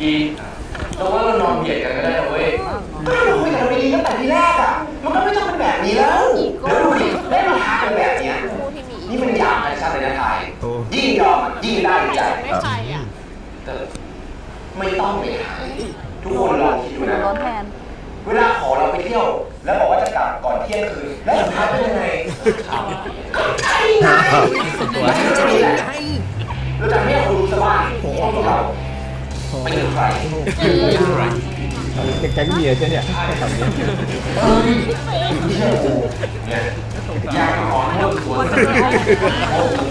กีเราว่าเรานอนเบียดกันก็ได้นะเว้ยคุยกันไม่ดีตั้งแต่ทีแรกอะ มันก็ไม่ต้องเป็นแบบนี้แล้วแล้วดูดิได้มาทักกันแบบเนี้ยคู่ที่มีนี่มันหยาบกันชัดเลยนะทายยิ่งยอมอะยิ่งได้ใจไม่ใครอะแต่ไม่ต้องเลยหายทุกคนลองคิดดูนะร้อนแทน เวลาขอเราไปเที่ยว แล้วบอกว่าจะกลับก่อนเที่ยงคืนแล้วสุดท้ายเป็นยังไงก็ใช่ไงใช่แหละเราจะไม่ให้คนรู้ซะบ้างว่าพวกเรา เป็นใครเป็นแก๊งเมียใช่เนี่ยทำเนี้ยอยากขอโทษส่ว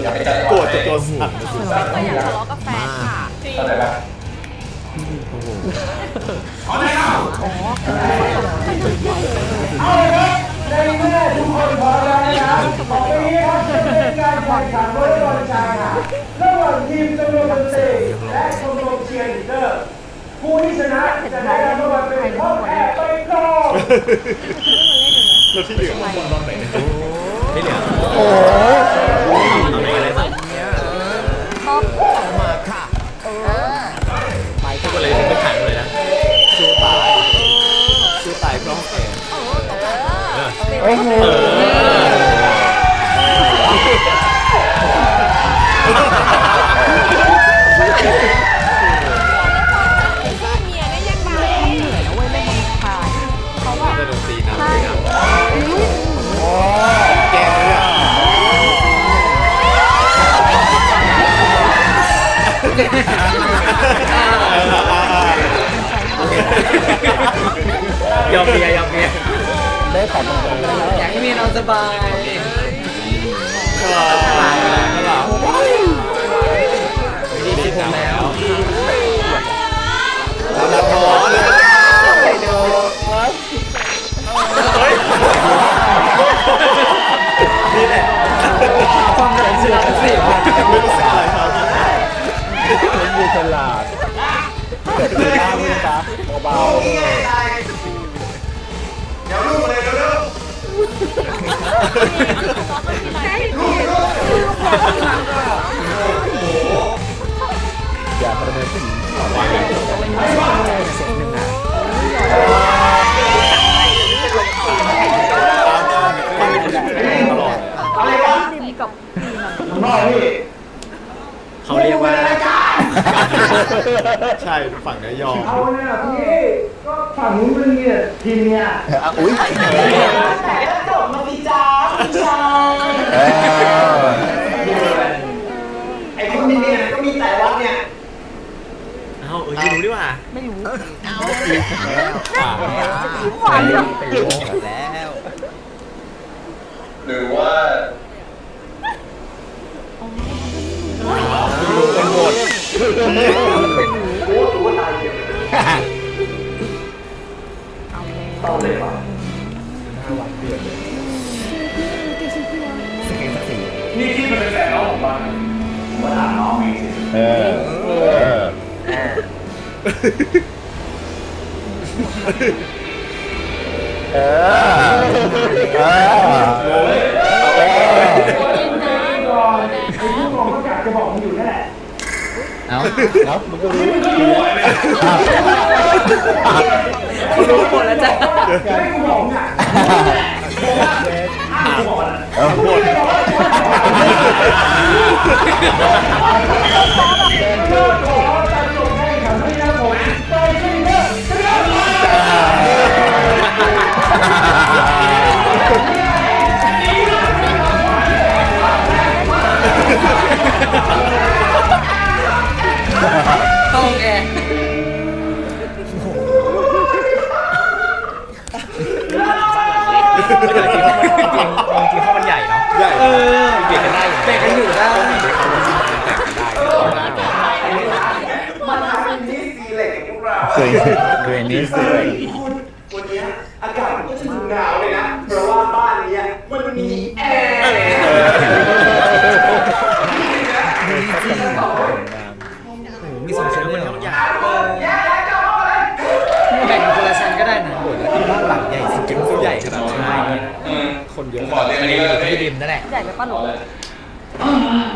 อย่าไปใจโกรธจะโดนสั่งก็อยากทะเลาะกับแฟนค่ะจริงเข้าใจปะเอาเลยครับเอาเลยครับ ในเมื่อทุกคนพร้อมแล้วนะครับต่อไปนี้ครับจะเป็นการแข่งขันวอลเลย์บอลชายหาดระหว่างทีมจำนวนดนตรีและชมรมเชียร์ลีดเดอร์ ผู้ที่ชนะจะได้รับรางวัลเป็นห้องแอร์ไปกรองแล้วที่เหลือไม่เหลือโอ้มา อ้โหเมียได้ยังไงเหนื่อยนะเว้ยเล่นบอลชายเขาแบบจะโดนตีนะใช่แกเลยอะยอมเมียยอมเมียได้ของมันตรงแล้วอยากให้เมียนอนสบายนี่ดีผมแล้วเราเราพอเลย อย่าประเมินผู้หญิงตลอดๆอะไรวะทีมกับทีมอะพ่อพี่เขาเรียกว่า ใช่ฝั่งนี้ยอมเอาเนี่ยพี่ก็ฝั่งนู้นเป็นเนี่ยทีมเนี่ยอะอุ้ย พี่ชายเออ ไอ้คนนี้เนี่ยก็มีแต่วัดเนี่ย เอ้าเออรู้ดีว่าไม่รู้ป่าหวานจังแล้วหรือว่าเป็นหมดโเออเออเออไอ้ผู้กองก็อยากจะบอกมึงอยู่นั่นแหละเอาเอามึงก็รู้รู้หมดแล้วจ้ะให้กูบอกอะห้ามบอกนะเอาหมดเลิกขอจะจ ต้องแอร์จริงจริงจริงข้าวมันใหญ่เนาะใหญ่เออเบียดกันได้แบ่งกันอยู่ได้มันทำเป็นนิสซีเล็กพวกเราเคยเคยนี้สวยคุณวันนี้อากาศมันก็จะดู หนาวเลยนะ เพราะว่าบ้านเนี้ยมันมีแอร์มีสองชั้นเลยเหรอใหญ่แบ่งคนละชั้นก็ได้นะโอ้โหที่บ้านหลังใหญ่สุดเป็นใหญ่ขนาดนี้คนเยอะขอเรียนอันนี้ก็ที่ริมนั่นแหละใหญ่ไปป้าหนู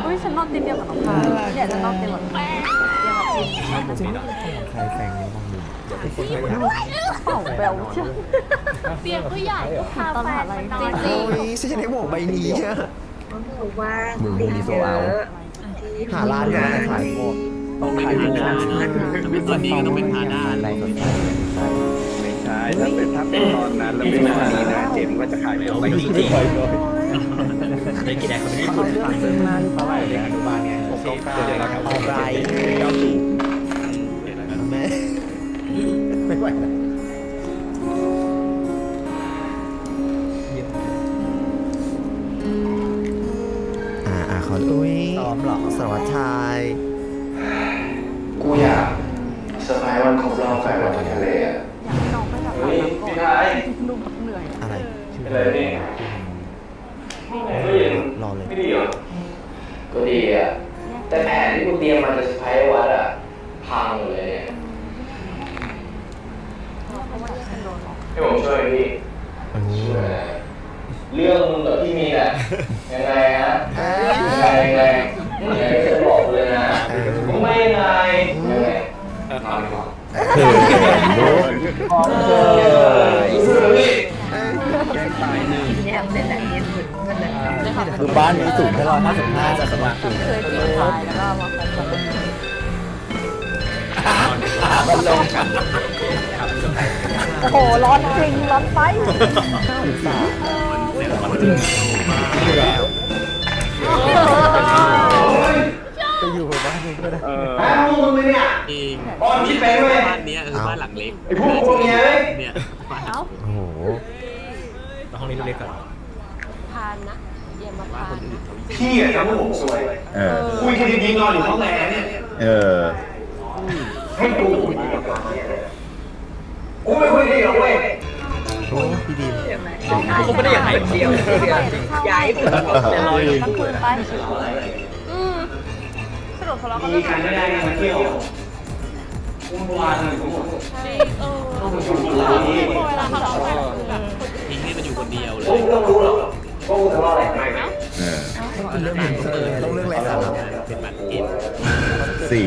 อุ้ยฉันนอนเตียงเดียวกับน้องพายเนี่ยฉันนอนเตียงกับแม่ เตียงกับพิมใครแฝงนี้บ้างมึงเป่าแบลเชียวเตียงก็ใหญ่ก็พาแฟนมานอนจริงโอ้ยฉันได้หมวกใบนี้อะบอกว่ามึงมีโซเอาหาร้านมาขายหมวกต้องเป็นฮาน่าถ้านตอนนี้ก็ต้องเป็นฮาน่าอะไรสนใจไม่ใช่ถ้าเป็นถ้าเป็นตอนนั้นแล้วเป็นตอนนี้นะเจมส์ก็จะขายหมวกใบนี้จริงเลยกี่แดกเขาไม่ได้พูดซื้อมาเท่าไหร่เนี่ยอนุบาลไงหกเก้าเก้าเดี๋ยวเราเอาอะไร ไม่ไหวแล้วอ่าอ่าเขาอุ้ยซ้อมหรอสวัสดิ์ชายกูอยากเซอร์ไพรส์วันครบรอบแฟนวันทะเลอะอยากให้น้องไปแบบเฮ้ยพี่ชายดูเหนื่อยอะไรเป็นไรนี่ก็ยังรอเลยไม่ดีเหรอก็ดีอะ แต่แผนที่กูเตรียมมาจะเซอร์ไพรส์วัดอะ พังหมดเลยเนี่ย เพราะว่าฉันโดนหลอก ให้ผมช่วยไหมพี่โอ้โหช่วยหน่อยเรื่องมึงกับพี่มีน่ะยังไงฮะยังไงยังไงยังไงจะบอกกูเลยนะมึงไม่ยังไงยังไงนอนดีกว่าเขินโดนเออสู้เลยพี่เนี่ยเป็นอะไรเนี่ยมันเลยคือบ้านนี้สูงแค่ร้อยห้าสิบห้าจะสมัครเคยจีบชายแล้วก็มาคบกัน มันลงกันโอ้โห ร้อนจริง ร้อนไปอุตส่าห์ไปอยู่บ้านนี้ก็ได้แม่มึงมึงเนี่ยจริงบอลคิดไปเว้ยบ้านเนี้ยคือบ้านหลังเล็กไอ้พวกพวกเนี้ยเว้ยเนี่ยบ้านเอ้าโอ้โหห้องนี้เล็กก่อนพานนะเยี่ยมมาพานพี่อะทำให้ผมสวยเออคุยกันดีๆนอนอยู่ห้องแอร์เนี่ยเออ ให้กูกูไม่คุยดีหรอกเว้ยโอ้พี่ดีมผมไม่ได้อยากให้เดียวย้ายไปเป็นรอยทั้งคืนไปอืมสรุปทะเลาะกันมีเรื่องการได้งานมาเที่ยววุ่นวายเลยผมเออต้องมานนี้เวลาทะเลาะกันทิ้งให้มันอยู่คนเดียวเลผมยต้องรู้หรอกว่ากูทะเลาะอะไรไหมเรื่องอต้องเรื่องอะไรสาระเป็นบัตรเก็ตสี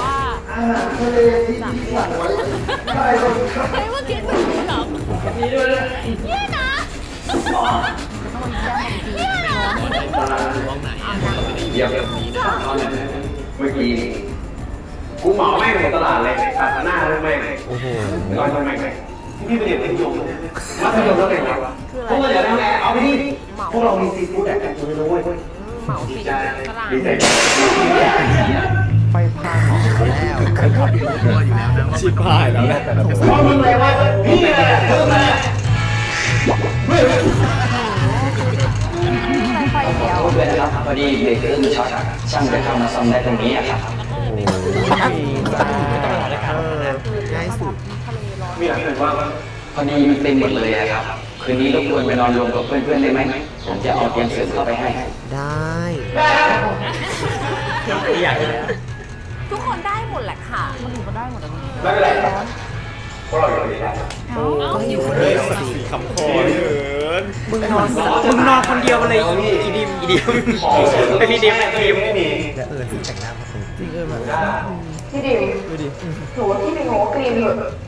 ว่าอาหารทะเลที่สวยใครคนเฮ้ยเมื่อกี้มันเหรอเนี่ยนะเนี่ยนะห้องไหนเยี่ยมเมื่อกี้กูเหมาแม่งหมดตลาดเลยศาสนาเรื่องแม่งโอ้โหร้อยทำไมไงพี่ไปเรียนมัธยมมัธยมแล้วเป็นไงวะพวกเราอย่าทำแอร์เอาไปดิพวกเรามีซีฟู้ดแดกกันตัวเลยเว้ย เหมาสิดีใจตลาดดีใจไฟพาหอแล้วชิบหายแล้วแหละเพราะมึงเลยว่าพี่อะไรมึงอะไรไฟเดียวเพื่อนครับพอดีเบรกเกอร์ช็อตอะช่างจะเข้ามาซ่อมได้ตรงนี้อะครับโอ้โหจ้าเออง่ายสุดมีหลังอื่นว่าพอดีมันเต็มหมดเลยอะครับ คืนนี้รบกวนไปนอนรวมกับเพื่อนๆได้ไหมผมจะเอาเตียงเสริมเข้าไปให้ได้อยากเลยทุกคนได้หมดแหละค่ะมันถึงก็ได้หมดแล้วนี่ไม่เป็นไรครับพวกเราอยู่ดีครับก็อยู่คนเดียวสิคำคอมึงนอนมึงนอนคนเดียวเลยอีดิมอีดิมไอพี่ดิมไอพี่ดิมไม่มีและเออที่แต่งหน้ามาคงจริงเออมาพี่ดิวหนูว่าพี่ไปโง่กรีนเถอะเอ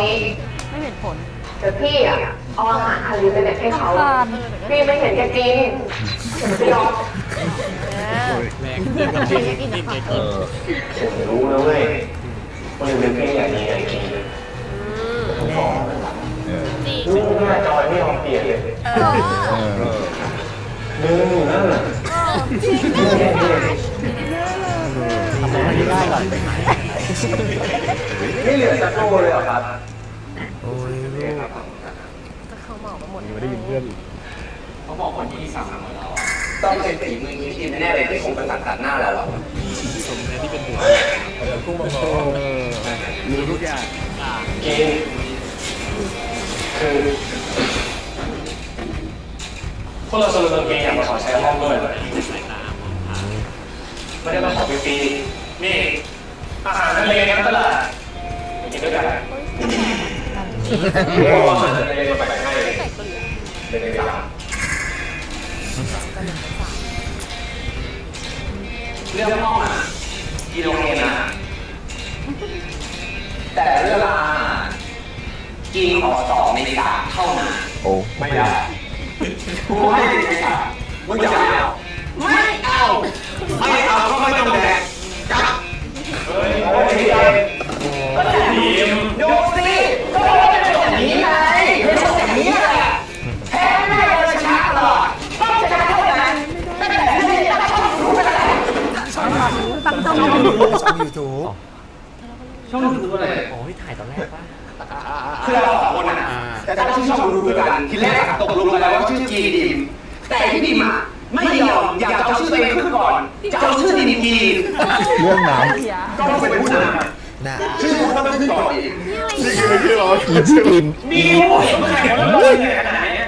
นี้ไม่เห็นผลเดี๋ยวพี่อะเอาอาหารทะเลไปแบ่งให้เขาทานพี่ไม่เห็นแกกินเดี๋ยวพี่ยอมแรงเกินกับที่ที่แกกินผมรู้นะเว้ยว่าเรื่องเพลงอย่างนี้อย่างนี้ผมบอกลูกหน้าจอยไม่ยอมเปลี่ยนเลยเออเออดึงอยู่นั่นน่ะจริงด้วยทำอะไรไม่ได้หรอ กไม่เหลือสักโลเลยเหรอครับ โอ้ยลูกเขาเหมาไปหมดไม่ได้ยินเพื่อนเขาบอกคนที่สั่งมาเราต้องเป็นฝีมือมือทีมแน่เลยที่คงเป็นตัดตัดหน้าเราหรอกตรงนี้ที่เป็นหัวเออรู้ทุกอย่างกินคือพวกเราสรุปกางเกงอยากมาขอใช้ห้องด้วยสายตามองทางไม่ได้มาขอฟรีๆนี่ อาหารทะเลน้ำตลาดไปกินด้วยกันเลยไปให้เป็นในสามเรื่องห้องอะกินโอเคนะแต่เรื่องอาหารกินขอสองในสามเท่านั้นโอ้ไม่ได้กูให้ในสาม ช่องดูอะไรโอ้ยถ่ายตอนแรกป่ะคือเราสองคนน่ะแต่ตั้งชื่อช่องดูกันทีแรกตกลงกันแล้วว่าชื่อจีดิม แต่พี่ดิมอะไม่ยอมอยากจะเอาชื่อตัวเองขึ้นก่อนจะเอาชื่อดิมจีนเรื่องน้ก็เป็นผู้นำนะำชื่อต้องขึ้นก่อนอีกอีพี่ดิมมีผู้แข่งแล้วเลยขนาดนี้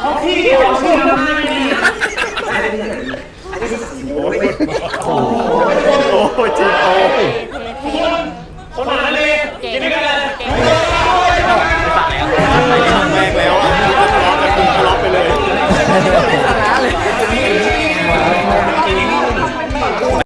เพราะพี่เอาชื่อมาให้